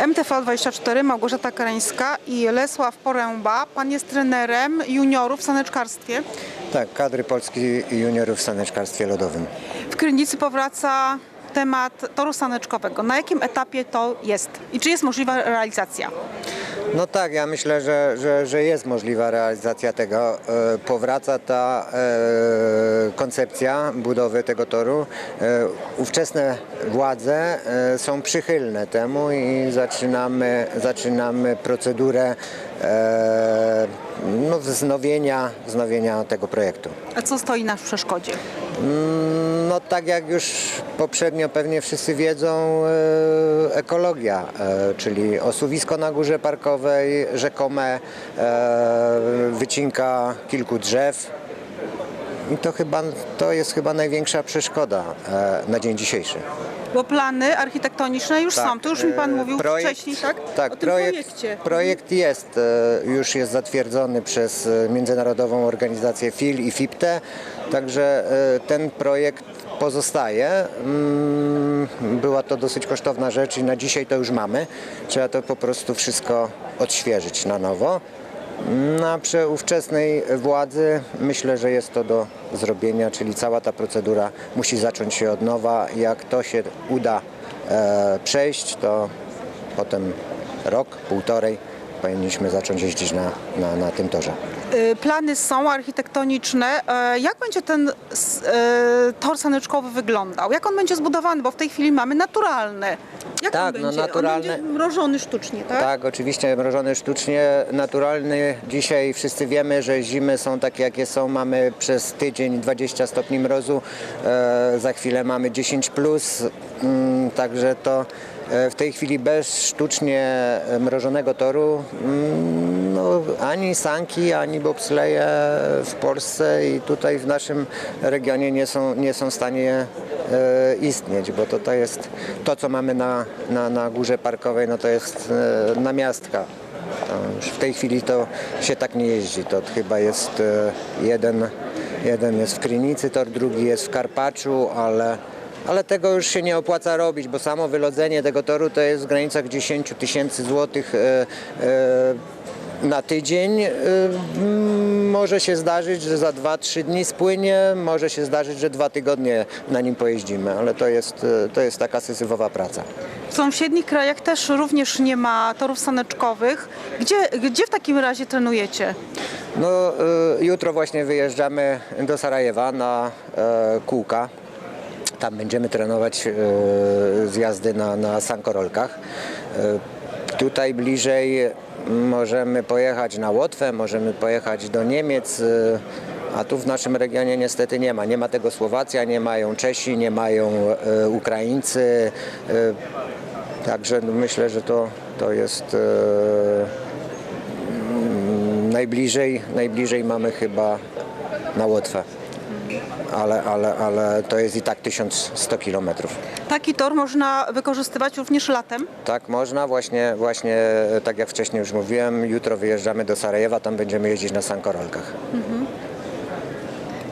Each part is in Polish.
MTV24, Małgorzata Karańska i Lesław Poręba. Pan jest trenerem juniorów w saneczkarstwie. Tak, kadry Polski juniorów w saneczkarstwie lodowym. W Krynicy powraca temat toru saneczkowego. Na jakim etapie to jest i czy jest możliwa realizacja? No tak, ja myślę, że, że, że jest możliwa realizacja tego. E, Powraca ta e, koncepcja budowy tego toru. E, Ówczesne władze są przychylne temu i zaczynamy, zaczynamy procedurę no, wznowienia, wznowienia tego projektu. A co stoi na przeszkodzie? No tak jak już poprzednio pewnie wszyscy wiedzą, e, ekologia, e, czyli osuwisko na górze parkowej, rzekome e, wycinka kilku drzew. I to chyba to jest chyba największa przeszkoda e, na dzień dzisiejszy. Bo plany architektoniczne już są. To już mi pan e, mówił projekt- wcześniej, tak? Tak, o tym projekt, projekcie. projekt jest, e, już jest zatwierdzony przez Międzynarodową Organizację FIL i FIPTE, także ten projekt pozostaje. Mm, Była to dosyć kosztowna rzecz i na dzisiaj to już mamy. Trzeba to po prostu wszystko odświeżyć na nowo. Na przy ówczesnej władzy myślę, że jest to do zrobienia, czyli cała ta procedura musi zacząć się od nowa. Jak to się uda e, przejść, to potem rok, półtorej powinniśmy zacząć jeździć na, na, na tym torze. Y, Plany są architektoniczne. E, Jak będzie ten e, tor saneczkowy wyglądał? Jak on będzie zbudowany? Bo w tej chwili mamy naturalny. Jak Tak, on no będzie? naturalny. On będzie mrożony sztucznie, tak? Tak, oczywiście mrożony sztucznie, naturalny. Dzisiaj wszyscy wiemy, że zimy są takie jakie są. Mamy przez tydzień 20 stopni mrozu, e, za chwilę mamy 10 plus, mm, także to w tej chwili bez sztucznie e, mrożonego toru mm, no, ani sanki, ani bobsleje w Polsce i tutaj w naszym regionie nie są, nie są w stanie e, istnieć, bo to, to jest to, co mamy na, na, na górze parkowej, no to jest e, namiastka. W tej chwili to się tak nie jeździ. To chyba jest e, jeden, jeden jest w Krynicy, tor drugi jest w Karpaczu, ale, ale tego już się nie opłaca robić, bo samo wylodzenie tego toru to jest w granicach 10 tysięcy złotych e, e, na tydzień. Mm, Może się zdarzyć, że za 2-3 dni spłynie, może się zdarzyć, że dwa tygodnie na nim pojeździmy, ale to jest, to jest taka syzyfowa praca. W sąsiednich krajach też również nie ma torów saneczkowych. Gdzie, gdzie w takim razie trenujecie? No, jutro właśnie wyjeżdżamy do Sarajewa na e, kółka. Tam będziemy trenować e, zjazdy na, na sankorolkach. E, tutaj bliżej możemy pojechać na Łotwę, możemy pojechać do Niemiec, e, a tu w naszym regionie niestety nie ma. Nie ma tego Słowacja, nie mają Czesi, nie mają Ukraińcy. Także myślę, że to, to jest Najbliżej, najbliżej mamy chyba na Łotwę. Ale, ale, ale to jest i tak 1100 kilometrów. Taki tor można wykorzystywać również latem. Tak można, właśnie, właśnie tak jak wcześniej już mówiłem, jutro wyjeżdżamy do Sarajewa, tam będziemy jeździć na sankorolkach.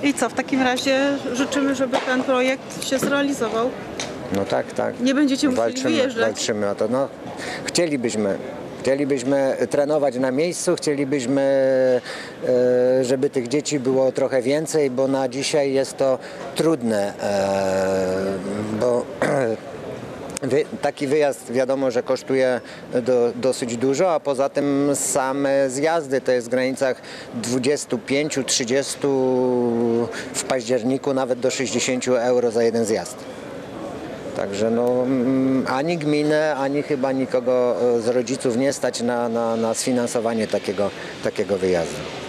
I co, w takim razie życzymy, żeby ten projekt się zrealizował. No tak, tak. Nie będziecie musieli walczymy, wyjeżdżać. walczymy o to. No, chcielibyśmy. Chcielibyśmy trenować na miejscu, chcielibyśmy, e, żeby tych dzieci było trochę więcej, bo na dzisiaj jest to trudne, e, bo taki wyjazd wiadomo, że kosztuje do, dosyć dużo, a poza tym same zjazdy to jest w granicach 25-30 w październiku nawet do 60 euro za jeden zjazd. Także no, mm, ani gminę, ani chyba nikogo e, z rodziców nie stać na, na, na sfinansowanie takiego, takiego wyjazdu.